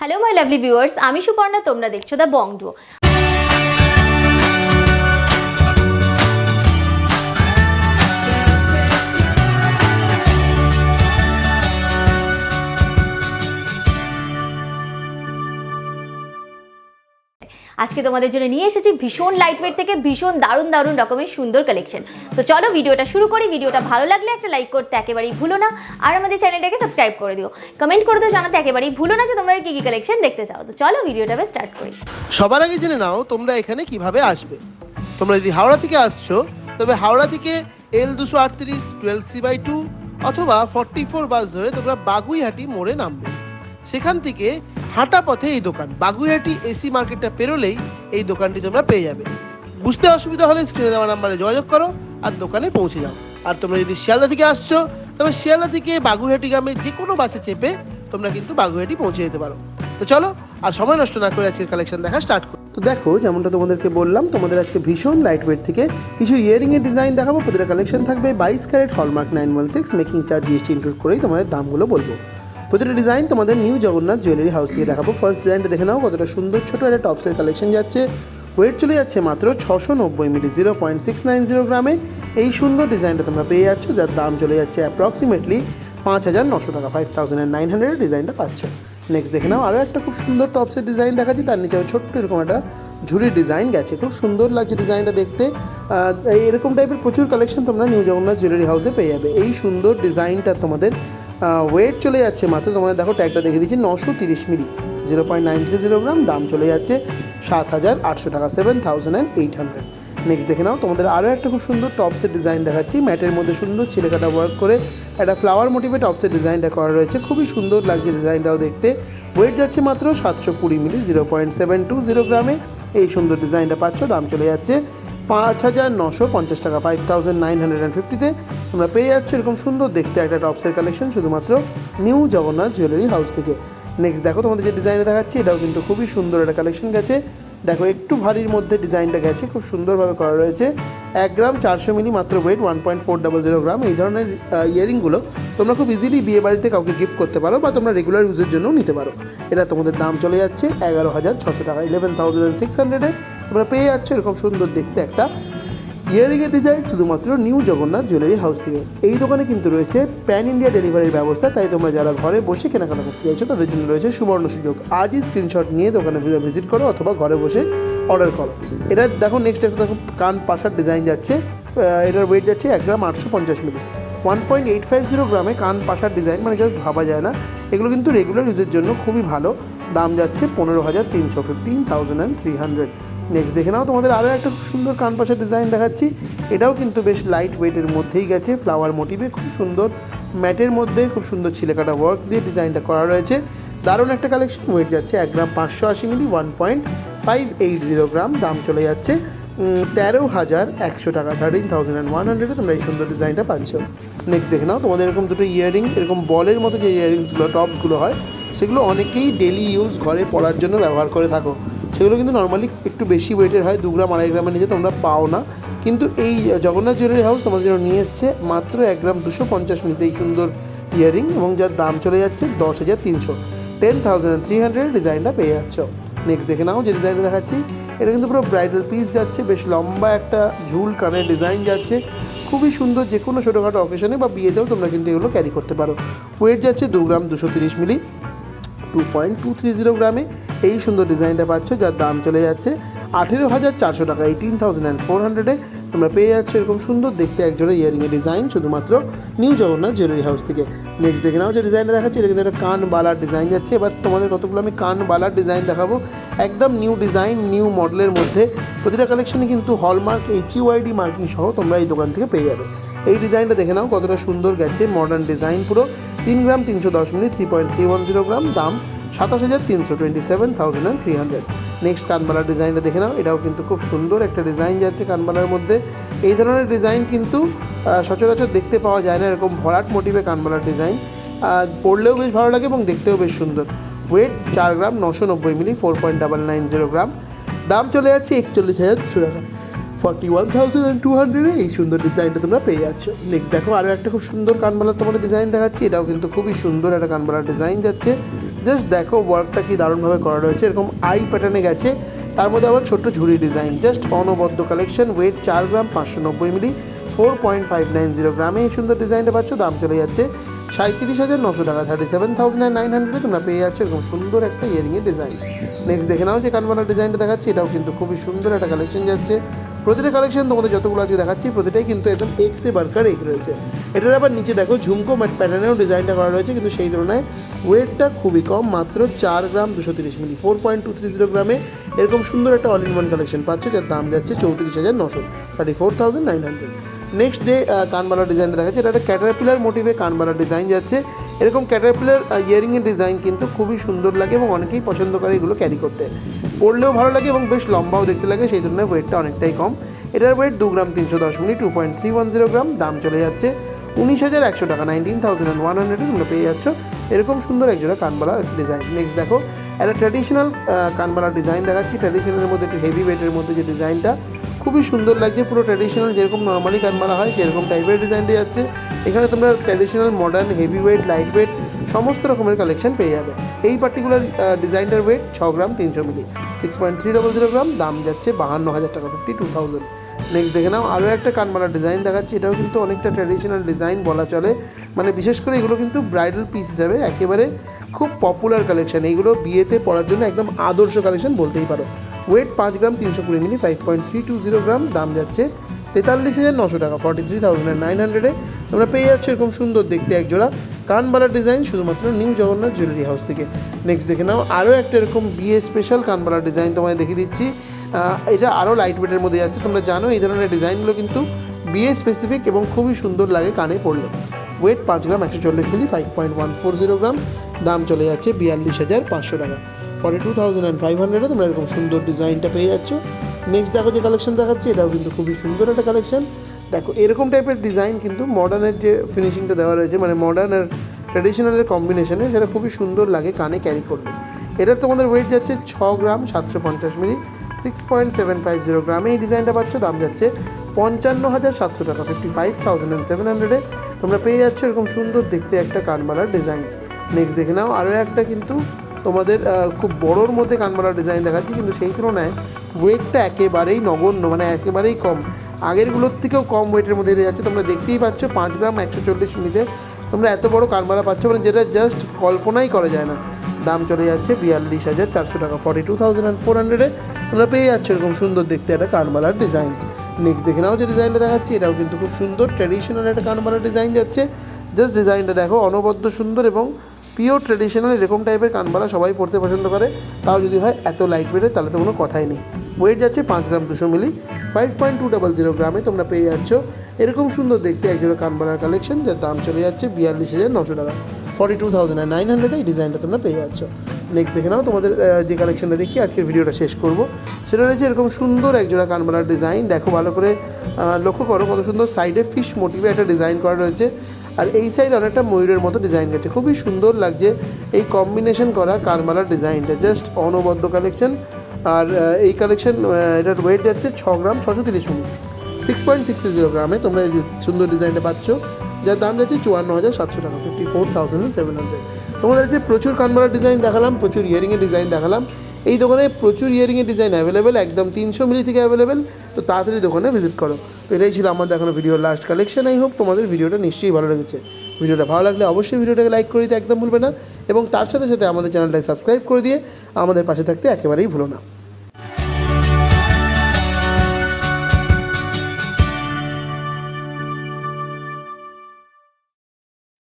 Hello my lovely viewers আমি সুপর্ণা তোমরা দেখছ দ্য বংডো আজকে তোমাদের জন্য নিয়ে এসেছি ভীষণ লাইট ওয়েট থেকে ভীষণ দারুণ দারুণ রকমের সুন্দর কালেকশন তো চলো ভিডিওটা শুরু করি। ভিডিওটা ভালো লাগলে একটা লাইক করতে একেবারেই ভুলো না। আর আমাদের চ্যানেলটাকে সাবস্ক্রাইব করে দিও। কমেন্ট করে দিও, জানাতে একেবারেই ভুলো না যে তোমরা কি কি কালেকশন দেখতে চাও। তো চলো ভিডিওটা স্টার্ট করি। সবার আগে জেনে নাও তোমরা এখানে কীভাবে আসবে। তোমরা যদি হাওড়া থেকে আসছো, তবে হাওড়া থেকে এল দুশো আটত্রিশ টুয়েলভ সি বাই টু অথবা ফর্টি ফোর বাস ধরে তোমরা বাগুইহাটি মোড়ে নামবে। সেখান থেকে হাঁটা পথে এই দোকান। বাগুইহাটি এসি মার্কেটটা পেরোলেই এই দোকানটি তোমরা পেয়ে যাবে। বুঝতে অসুবিধা হলে স্ক্রিনে দেওয়া নাম্বারে যোগাযোগ করো আর দোকানে পৌঁছে যাও। আর তোমরা যদি শিয়ালদা থেকে আসছো, তবে শিয়ালদা থেকে বাগুইহাটি গ্রামে যে কোনো বাসে চেপে তোমরা কিন্তু বাগুইহাটি পৌঁছে যেতে পারো। তো চলো আর সময় নষ্ট না করে আজকের কালেকশন দেখা স্টার্ট করো। তো দেখো, যেমনটা তোমাদেরকে বললাম, তোমাদের আজকে ভীষণ লাইট ওয়েট থেকে কিছু ইয়ারিং এর ডিজাইন দেখাবো। প্রতিটা কালেকশন থাকবে বাইশ carat hallmark nine one six making charge GST include করেই তোমাদের দামগুলো বলব। প্রতিটা ডিজাইন তোমাদের নিউ জগন্নাথ জুয়েলারি হাউস থেকে দেখাবো। ফার্স্ট ডিজাইনটা দেখে নাও, কতটা সুন্দর, ছোটো একটা টপসের কালেকশন যাচ্ছে। ওয়েট চলে যাচ্ছে মাত্র ছশো নব্বই milli zero point six nine zero গ্রামে। এই সুন্দর ডিজাইনটা তোমরা পেয়ে যাচ্ছ, যার দাম চলে যাচ্ছে অ্যাপ্রক্সিমেটলি পাঁচ হাজার নশো টাকা ফাইভ থাউজেন্ড নাইন হান্ড্রেডের ডিজাইনটা পাচ্ছ। নেক্সট দেখে নাও আরও একটা খুব সুন্দর টপসের ডিজাইন দেখাচ্ছি, তার নিচে ছোট্ট এরকম একটা ঝুড়ির ডিজাইন গেছে। খুব সুন্দর লাগছে ডিজাইনটা দেখতে। এরকম টাইপের প্রচুর কালেকশন তোমরা নিউ জগন্নাথ জুয়েলারি হাউসে পেয়ে যাবে। এই সুন্দর ডিজাইনটা তোমাদের ওয়েট চলে যাচ্ছে মাত্র। তোমাদের দেখো ট্যাগটা দেখে দিচ্ছি, নশো তিরিশ milli. Zero point nine three zero gram দাম চলে যাচ্ছে সাত হাজার আটশো টাকা seven thousand and eight hundred next দেখে নাও, তোমাদের আরও একটা খুব সুন্দর টপসের ডিজাইন দেখাচ্ছি। ম্যাটের মধ্যে সুন্দর ছিলেকাটা ওয়ার্ক করে একটা ফ্লাওয়ার মোটিভে টপসের ডিজাইনটা করা রয়েছে। খুবই সুন্দর লাগছে ডিজাইনটাও দেখতে। ওয়েট যাচ্ছে মাত্র সাতশো কুড়ি milli zero point seven two zero গ্রামে এই সুন্দর ডিজাইনটা পাচ্ছ, দাম চলে যাচ্ছে পাঁচ হাজার নশো পঞ্চাশ টাকা five thousand nine hundred and ফিফটিতে তোমরা পেয়ে যাচ্ছ এরকম সুন্দর দেখতে একটা টপসের কালেকশন শুধুমাত্র নিউ জগন্নাথ জুয়েলারি হাউস থেকে। নেক্সট দেখো, তোমাদের যে ডিজাইনটা দেখাচ্ছি, এটাও কিন্তু খুবই সুন্দর একটা কালেকশন গেছে। দেখো, একটু ভারীর মধ্যে ডিজাইনটা গেছে, খুব সুন্দরভাবে করা রয়েছে। এক গ্রাম চারশো মিলি মাত্র weight one point four double zero gram এই ধরনের ইয়ারিংগুলো তোমরা খুব ইজিলি বিয়ে বাড়িতে কাউকে গিফট করতে পারো বা তোমরা রেগুলার ইউজের জন্যও নিতে পারো। এটা তোমাদের দাম চলে যাচ্ছে এগারো হাজার ছশো টাকা ইলেভেন থাউজেন্ড সিক্স হান্ড্রেডে তোমরা পেয়ে যাচ্ছ এরকম সুন্দর দেখতে একটা ইয়ারিংয়ের ডিজাইন শুধুমাত্র নিউ জগন্নাথ জুয়েলারি হাউস থেকে। এই দোকানে কিন্তু রয়েছে প্যান ইন্ডিয়া ডেলিভারির ব্যবস্থা, তাই তোমরা যারা ঘরে বসে কেনাকাটা করতে চাইছো, তাদের জন্য রয়েছে সুবর্ণ সুযোগ। আজই স্ক্রিনশট নিয়ে দোকানে ভিজিট করো অথবা ঘরে বসে অর্ডার করো। এটা দেখো নেক্সট একটা দেখো কান পাশার ডিজাইন যাচ্ছে এটার ওয়েট যাচ্ছে এক গ্রাম আটশো পঞ্চাশ milli. One point eight five zero গ্রামে কান পাশার ডিজাইন মানে জাস্ট ভাবা যায় না। এগুলো কিন্তু রেগুলার ইউজের জন্য খুবই ভালো। দাম যাচ্ছে পনেরো হাজার তিনশো fifteen thousand and three hundred next দেখে নাও, তোমাদের আরও একটা খুব সুন্দর কান পাশার ডিজাইন দেখাচ্ছি। এটাও কিন্তু বেশ লাইট ওয়েটের মধ্যেই গেছে ফ্লাওয়ার মোটিভে খুব সুন্দর। ম্যাটের মধ্যে খুব সুন্দর ছিলেকাটা ওয়ার্ক দিয়ে ডিজাইনটা করা রয়েছে। দারুণ একটা কালেকশন ওয়েট যাচ্ছে এক গ্রাম পাঁচশো আশি milli one point five eight zero gram, দাম চলে যাচ্ছে তেরো হাজার একশো টাকা থার্টিন থাউজেন্ড অ্যান্ড ওয়ান হান্ড্রেডে তোমরা এই সুন্দর ডিজাইনটা পাচ্ছ। নেক্সট দেখে নাও, তোমাদের এরকম দুটো ইয়ারিং এরকম বলের মতো যে ইয়ারিংসগুলো টপসগুলো হয়, সেগুলো অনেকেই ডেলি ইউজ ঘরে পড়ার জন্য ব্যবহার করে থাকো। সেগুলো কিন্তু নর্মালি একটু বেশি ওয়েটের হয়, দু গ্রাম, আড়াই গ্রামের নিচে তোমরা পাও না। কিন্তু এই জগন্নাথ জুয়েলারি হাউস তোমাদের জন্য নিয়ে এসছে মাত্র এক গ্রাম দুশো পঞ্চাশ মিনিটে এই সুন্দর ইয়ারিং এবং যার দাম চলে যাচ্ছে দশ হাজার তিনশো। টেন থাউজেন্ড থ্রি হান্ড্রেড ডিজাইনটা পেয়ে যাচ্ছ। নেক্সট দেখে নাও যে ডিজাইনটা দেখাচ্ছি। এটা কিন্তু পুরো ব্রাইডাল পিস যাচ্ছে, বেশ লম্বা একটা ঝুল কানের ডিজাইন যাচ্ছে। খুবই সুন্দর যে কোনো ছোটোখাটো অকেশনে বা বিয়েতেও তোমরা কিন্তু এগুলো ক্যারি করতে পারো। ওয়েট যাচ্ছে দু গ্রাম দুশো তিরিশ milli two point two three zero গ্রামে। এই সুন্দর ডিজাইনটা পাচ্ছ, যার দাম চলে যাচ্ছে আঠেরো হাজার চারশো টাকা এইটিন থাউজেন্ড অ্যান্ড ফোর হান্ড্রেডে তোমরা পেয়ে যাচ্ছ এরকম সুন্দর দেখতে একজোড়া ইয়ারিংয়ের ডিজাইন, শুধুমাত্র নিউ জগন্নাথ জুয়েলারি হাউস থেকে। নেক্সট দেখে নাও যে ডিজাইনটা দেখাচ্ছি, এটা কিন্তু একটা কান বালার ডিজাইন যাচ্ছে। এবার তোমাদের কতগুলো আমি কান বালার ডিজাইন দেখাবো। একদম নিউ ডিজাইন নিউ মডেলের মধ্যে। প্রতিটা কালেকশনে কিন্তু হলমার্ক এইচ ইউআইডি মার্কিং সহ তোমরা এই দোকান থেকে পেয়ে যাবে। এই ডিজাইনটা দেখে নাও কতটা সুন্দর গেছে মডার্ন ডিজাইন পুরো। তিন গ্রাম তিনশো দশ minute three point three one zero gram দাম সাতাশ হাজার তিনশো twenty seven thousand and three hundred next কানবালার ডিজাইনটা দেখে নাও, এটাও কিন্তু খুব সুন্দর একটা ডিজাইন যাচ্ছে কানবালার মধ্যে। এই ধরনের ডিজাইন কিন্তু সচরাচর দেখতে পাওয়া যায় না, এরকম ভরাট মোটিভে কানবালার ডিজাইন পড়লেও বেশ ভালো লাগে এবং দেখতেও বেশ সুন্দর। ওয়েট চার গ্রাম নশো নব্বই milli four point double nine zero gram. দাম চলে যাচ্ছে একচল্লিশ হাজার দুশো টাকা। Forty one thousand and two হান্ড্রেডে এই সুন্দর ডিজাইনটা তোমরা পেয়ে যাচ্ছ। নেক্সট দেখো আরও একটা খুব সুন্দর কানবালার তোমাদের ডিজাইন দেখাচ্ছি, এটাও কিন্তু খুবই সুন্দর একটা কানবালার ডিজাইন যাচ্ছে। জাস্ট দেখো ওয়ার্কটা কি দারুণভাবে করা রয়েছে। এরকম আই প্যাটার্নে গেছে। তার মধ্যে আবার ছোট্ট ঝুড়ি ডিজাইন জাস্ট অনবদ্য কালেকশন ওয়েট চার গ্রাম, পাঁচশো নব্বই milli four point five nine zero গ্রামে এই সুন্দর ডিজাইনটা পাচ্ছ, দাম চলে যাচ্ছে সাঁত্রিশ হাজার নশো টাকা থার্টি সেভেন থাউজেন্ড নাইন হান্ড্রেডে তোমরা পেয়ে যাচ্ছ এরকম সুন্দর একটা ইয়ারিংয়ের ডিজাইন নেক্সট দেখে নাও যে কানবালার ডিজাইনটা দেখাচ্ছি, এটাও কিন্তু খুবই সুন্দর একটা কালেকশন যাচ্ছে। প্রতিটা কালেকশন তোমাদের যতগুলো আছে দেখাচ্ছি, প্রতিটাই কিন্তু একদম এক্সে বার্কার এগ রয়েছে। এটার আবার নিচে দেখো ঝুমকো ম্যাট প্যাটার্নেও ডিজাইনটা করা রয়েছে, কিন্তু সেই তুলনায় ওয়েটটা খুবই কম, মাত্র চার গ্রাম দুশো তিরিশ milli four point two three zero গ্রামে। এরকম সুন্দর একটা অল ইন ওয়ান কালেকশন পাচ্ছ, যার দাম যাচ্ছে চৌত্রিশ হাজার নশো thirty four thousand nine hundred next day কানবালা ডিজাইনটা দেখাচ্ছে, এটা একটা ক্যাটারপিলার মোটিভে কানবালা ডিজাইন যাচ্ছে। এরকম ক্যাটারপিলার ইয়ারিংয়ের ডিজাইন কিন্তু খুবই সুন্দর লাগে এবং অনেকেই পছন্দ করে এগুলো ক্যারি করতে। পড়লেও ভালো লাগে এবং বেশ লম্বাও দেখতে লাগে, সেই তুলনায় ওয়েটটা অনেকটাই কম। এটার ওয়েট দু গ্রাম তিনশো দশ minute two point three one zero gram, দাম চলে যাচ্ছে উনিশ হাজার একশো টাকা নাইনটিন থাউজেন্ড ওয়ান হান্ড্রেডে তোমরা পেয়ে যাচ্ছ। এরকম সুন্দর একজোড়া কানবালা ডিজাইন নেক্সট দেখো, একটা ট্র্যাডিশনাল কানবালা ডিজাইন দেখাচ্ছি। ট্র্যাডিশনালের মধ্যে একটু হেভি ওয়েটের মধ্যে যে ডিজাইনটা খুবই সুন্দর লাগছে। পুরো ট্র্যাডিশনাল যেরকম নর্মালি কানমালা হয়, সেরকম টাইপের ডিজাইনটি যাচ্ছে। এখানে তোমরা traditional modern heavy weight light weight সমস্ত রকমের কালেকশন পেয়ে যাবে। এই পার্টিকুলার ডিজাইনটার ওয়েট ছ গ্রাম, তিনশো milli. Six point three double zero gram, দাম যাচ্ছে বাহান্ন হাজার টাকা ফিফটি টু থাউজেন্ড নেক্সট দেখে নাও, আরও একটা কানমালার ডিজাইন দেখাচ্ছি, এটাও কিন্তু অনেকটা ট্র্যাডিশনাল ডিজাইন বলা চলে। মানে বিশেষ করে এগুলো কিন্তু ব্রাইডাল পিস হিসাবে একেবারে খুব পপুলার কালেকশন এইগুলো বিয়েতে পড়ার জন্য একদম আদর্শ কালেকশন বলতেই পারো। ওয়েট পাঁচ গ্রাম, তিনশো কুড়ি milli five point three two zero gram, দাম যাচ্ছে তেতাল্লিশ হাজার নশো টাকা ফর্টি থ্রি থাউজেন্ড নাইন হান্ড্রেডে তোমরা পেয়ে যাচ্ছ এরকম সুন্দর দেখতে একজোড়া কানবালার ডিজাইন শুধুমাত্র নিউ জগন্নাথ জুয়েলারি হাউস থেকে। নেক্সট দেখে নাও, আরও একটা এরকম বিয়ে স্পেশাল কানবালার ডিজাইন তোমায় দেখিয়ে দিচ্ছি। এটা আরও লাইট ওয়েটের মধ্যে যাচ্ছে, তোমরা জানো এই ধরনের ডিজাইনগুলো কিন্তু বিয়ে স্পেসিফিক এবং খুবই সুন্দর লাগে কানে পড়লে। ওয়েট পাঁচ গ্রাম, একশো চল্লিশ milli five point one four zero gram, দাম চলে যাচ্ছে বিয়াল্লিশ হাজার পাঁচশো টাকা। Forty two thousand and five হান্ড্রেডে তোমরা এরকম সুন্দর ডিজাইনটা পেয়ে যাচ্ছ। নেক্সট দেখো যে কালেকশন দেখাচ্ছি, এটাও কিন্তু খুবই সুন্দর একটা কালেকশন দেখো, এরকম টাইপের ডিজাইন কিন্তু মডার্নের যে ফিনিশিংটা দেওয়া রয়েছে মানে মডার্ন আর ট্র্যাডিশনালের কম্বিনেশনে সেটা খুবই সুন্দর লাগে কানে ক্যারি করলে। এটার তোমাদের ওয়েট যাচ্ছে ছ গ্রাম সাতশো পঞ্চাশ milli six point seven five zero গ্রামে। এই ডিজাইনটা পাচ্ছ, দাম যাচ্ছে পঞ্চান্ন হাজার সাতশো টাকা fifty five thousand and seven হান্ড্রেডে তোমরা পেয়ে যাচ্ছ এরকম সুন্দর দেখতে একটা কানমালার ডিজাইন নেক্সট দেখে নাও আরও একটা কিন্তু তোমাদের খুব বড়োর মধ্যে কানমালার ডিজাইন দেখাচ্ছি, কিন্তু সেই তুলনায় ওয়েটটা একেবারেই নগণ্য মানে একেবারেই কম। আগেরগুলোর থেকেও কম ওয়েটের মধ্যে এসে যাচ্ছে। তোমরা দেখতেই পাচ্ছ, পাঁচ গ্রাম একশো চল্লিশ মিনিটে তোমরা এত বড় কানমালা পাচ্ছ মানে যেটা জাস্ট কল্পনাই করা যায় না। দাম চলে যাচ্ছে বিয়াল্লিশ হাজার চারশো টাকা forty two thousand and four হান্ড্রেডে তোমরা পেয়ে যাচ্ছ এরকম সুন্দর দেখতে একটা কানমালার ডিজাইন নেক্সট দেখে নাও যে ডিজাইনটা দেখাচ্ছি, এটাও কিন্তু খুব সুন্দর ট্র্যাডিশনাল একটা কানমালার ডিজাইন যাচ্ছে। জাস্ট ডিজাইনটা দেখো, অনবদ্য সুন্দর এবং পিওর ট্রেডিশনাল এরকম টাইপের কানবালা সবাই পড়তে পছন্দ করে। তাও যদি হয় এত লাইট ওয়েটের তাহলে তো কোনো কথাই নেই। ওয়েট যাচ্ছে পাঁচ গ্রাম দুশো milli. Five point two double zero গ্রামে তোমরা পেয়ে যাচ্ছ। এরকম সুন্দর দেখতে একজোড়া কানবালার কালেকশন যার দাম চলে যাচ্ছে বিয়াল্লিশ হাজার নশো টাকা। Forty two thousand nine hundred এই ডিজাইনটা তোমরা পেয়ে যাচ্ছ। নেক্সট দেখে নাও, তোমাদের যে কালেকশনটা দেখি, আজকের ভিডিওটা শেষ করব। সেটা রয়েছে এরকম সুন্দর একজোড়া কানবালার ডিজাইন দেখো ভালো করে লক্ষ্য করো, কত সুন্দর সাইডে ফিশ মোটিভে একটা ডিজাইন করা রয়েছে। আর এই সাইড অনেকটা ময়ূরের মতো ডিজাইন গেছে। খুবই সুন্দর লাগছে এই কম্বিনেশন করা কারমালার ডিজাইনটা জাস্ট অনবদ্য কালেকশন আর এই কালেকশন এটার ওয়েট যাচ্ছে ছ গ্রাম ছশো তিরিশ minute six point six zero গ্রামে তোমরা এই সুন্দর ডিজাইনটা পাচ্ছ, যার দাম যাচ্ছে চুয়ান্ন হাজার সাতশো টাকা fifty four thousand seven hundred তোমাদের কাছে প্রচুর কানমালার ডিজাইন দেখালাম, প্রচুর ইয়ারিংয়ের ডিজাইন দেখালাম। এই দোকানে প্রচুর ইয়ারিংয়ের ডিজাইন অ্যাভেলেবেল একদম তিনশো মিলি থেকে অ্যাভেলেবেল তো তাড়াতাড়ি দোকানে ভিজিট করো। তো এটাই ছিল আমার দেখানো ভিডিওর লাস্ট কালেকশন আই হোপ তোমাদের ভিডিওটা নিশ্চয়ই ভালো লেগেছে। ভিডিওটা ভালো লাগলে অবশ্যই ভিডিওটাকে লাইক করে দিতে একদম ভুলবে না। এবং তার সাথে সাথে আমাদের চ্যানেলটাকে সাবস্ক্রাইব করে দিয়ে আমাদের পাশে থাকতে একেবারেই ভুলো না।